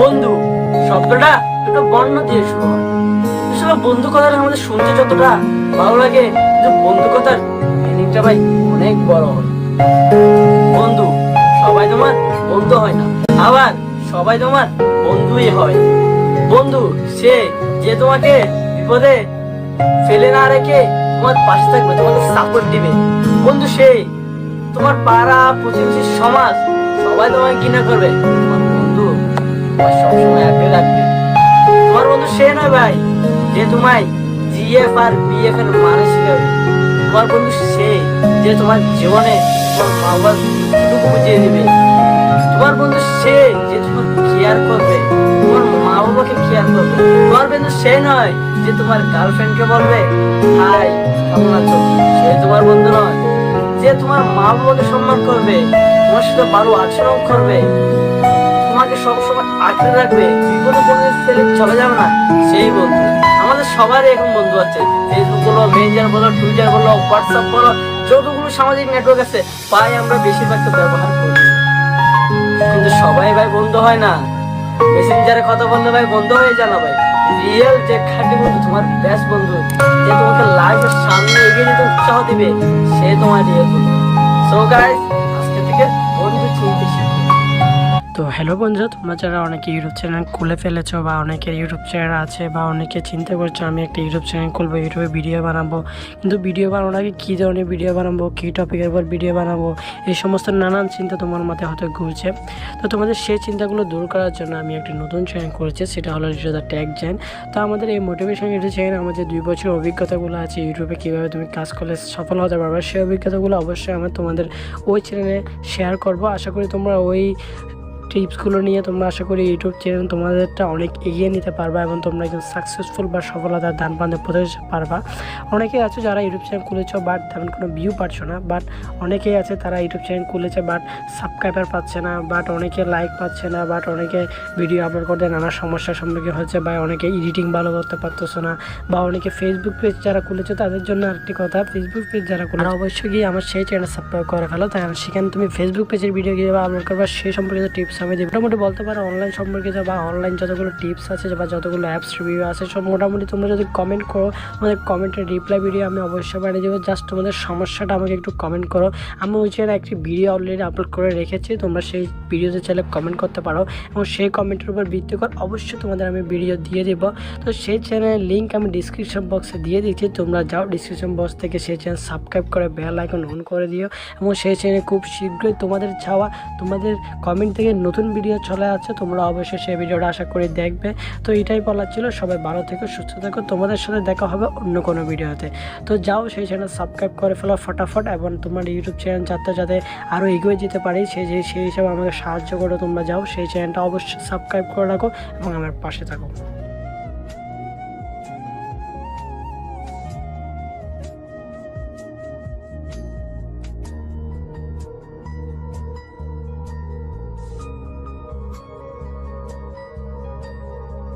বন্ধু, শব্দটা একটা বর্ণ দিয়ে শুরু হয়। বন্ধু কথাটা আমাদের শুনতে যতটা ভালো লাগে, কিন্তু বন্ধু কথার মিনিংটা ভাই অনেক বড় হয়। বন্ধু, সবাই তোমার বন্ধু হয় না। আবার সবাই তোমার বন্ধুই হয়। বন্ধু, সে যে তোমাকে বিপদে ফেলে না রেখে তোমার পাশে থাকবে, তোমাকে সাপোর্ট দিবে। বন্ধু সেই তোমার পাড়া প্রতিবেশী সমাজ সবাই তোমাকে কিনা করবে। তোমার সবসময় আগলে রাখবে। তোমার বন্ধু সে নয় ভাই, যে তোমায় জিএফ আর বিএফ এর মানে তোমার বন্ধু সে যে তোমার জীবনে তোমার মা টুকু বুঝিয়ে দিবে। তোমার বন্ধু সে যে তোমার কেয়ার করবে, তোমার মা বাবাকে কেয়ার করবে। তোমার বন্ধু সে নয় যে তোমার গার্লফ্রেন্ডকে বলবে, হাই, কেমন আছো? সে তোমার বন্ধু নয়। যে তোমার মা বাবাকে সম্মান করবে, তোমার সাথে ভালো আচরণ করবে আঁকড়ে রাখবে বিপদে পড়লে ফেলে চলে যাবে না, সেই বন্ধু। আমাদের সবারই এখন বন্ধু আছে। ফেসবুক বলো মেসেঞ্জার বলো টুইটার বলো হোয়াটসঅ্যাপ বলো, যতগুলো সামাজিক নেটওয়ার্ক আছে পাই আমরা বেশিরভাগ তো ব্যবহার করি। কিন্তু সবাই ভাই বন্ধু হয় না। মেসেঞ্জারে কথা বললে ভাই বন্ধু হয়ে জানা ভাই। রিয়েল যে খাঁটি বন্ধু, তোমার বেস্ট বন্ধু, যে তোমাকে লাইফের সামনে এগিয়ে যেতে উৎসাহ দিবে, সে তোমার রিয়েল বন্ধু। সো গাইস তো হ্যালো বন্ধুরা, তোমরা যারা অনেকে ইউটিউব চ্যানেল খুলে ফেলেছো বা অনেকের ইউটিউব চ্যানেল আছে বা অনেকে চিন্তা করছ আমি একটা ইউটিউব চ্যানেল খুলবো, ইউটিউবে ভিডিও বানাবো, কিন্তু ভিডিও বানানোর আগে কী ধরনের ভিডিও বানাবো, কী টপিকের উপর ভিডিও বানাবো, এই সমস্ত নানান চিন্তা তোমার মাথায় হয়তো ঘুরছে। তো তোমাদের সেই চিন্তাগুলো দূর করার জন্য আমি একটা নতুন চ্যানেল করেছি, সেটা হলো দ্য ট্যাগ চ্যানেল তো আমাদের এই মোটিভেশন ইউটিউব চ্যানেল আমাদের দুই বছর অভিজ্ঞতাগুলো আছে ইউটিউবে কীভাবে তুমি কাজ করলে সফল হতে পারবে, সেই অভিজ্ঞতাগুলো অবশ্যই আমি তোমাদের ওই চ্যানেলে শেয়ার করব। আশা করি তোমরা ওই টিপসগুলো নিয়ে তোমরা আশা করি ইউটিউব চ্যানেল তোমাদেরটা অনেক এগিয়ে নিতে পারবা এবং তোমরা একজন সাকসেসফুল বা সফলতার দান পাতে পৌঁছতে পারবা। অনেকেই আছে যারা ইউটিউব চ্যানেল খুলেছো বাট তেমন কোনো ভিউ পাচ্ছ না বাট অনেকেই আছে তারা ইউটিউব চ্যানেল খুলেছে বাট সাবস্ক্রাইবার পাচ্ছে না বাট অনেকে লাইক পাচ্ছে না বাট অনেকে ভিডিও আপলোড করতে নানা সমস্যার সম্মুখীন হচ্ছে বা অনেকে এডিটিং ভালো করতে পারতেছো না বা অনেকে ফেসবুক পেজ যারা খুলেছে তাদের জন্য আরেকটি কথা ফেসবুক পেজ যারা খুলে অবশ্যই গিয়ে আমার সেই চ্যানেল সাবস্ক্রাইব করে ফেলো। তাই সেখানে তুমি ফেসবুক পেজের ভিডিও কীভাবে আপলোড করবা সেই সম্পর্কিত টিপস আমি দেবো মোটামুটি বলতে পারো অনলাইন সম্পর্কিত বা অনলাইন যতগুলো টিপস আছে বা যতগুলো অ্যাপস রিভিউ আছে, সব মোটামুটি তোমরা যদি কমেন্ট করো আমাদের কমেন্টের রিপ্লাই ভিডিও আমি অবশ্যই বানিয়ে দেবো। জাস্ট তোমাদের সমস্যাটা আমাকে একটু কমেন্ট করো। আমি ওই চ্যানেলে একটি ভিডিও অলরেডি আপলোড করে রেখেছি, তোমরা সেই ভিডিওতে চাইলে কমেন্ট করতে পারো। এবং সেই কমেন্টের উপর ভিত্তি করে অবশ্যই তোমাদের আমি ভিডিও দিয়ে দেবো। তো সেই চ্যানেলের লিঙ্ক আমি ডিসক্রিপশন বক্সে দিয়ে দিচ্ছি। তোমরা যাও ডিসক্রিপশন বক্স থেকে সেই চ্যানেল সাবস্ক্রাইব করে বেল আইকন অন করে দিও। এবং সেই চ্যানেলে খুব শীঘ্রই তোমাদের চাওয়া তোমাদের কমেন্ট থেকে নতুন ভিডিও চলে আছে তোমরা অবশ্যই সেই ভিডিওটা আশা করি দেখবে। তো এটাই বলার ছিল, সবাই ভালো থেকে, সুস্থ থেকো, তোমাদের সাথে দেখা হবে অন্য কোনো ভিডিওতে তো যাও সেই চ্যানেল সাবস্ক্রাইব করে ফেলো ফটাফট, এবং তোমার ইউটিউব চ্যানেল যাতে যাতে আরও এগিয়ে যেতে পারি, সেই সেই হিসাবে আমাকে সাহায্য করো তোমরা যাও, সেই চ্যানেলটা অবশ্যই সাবস্ক্রাইব করে রাখো, এবং আমার পাশে থাকো।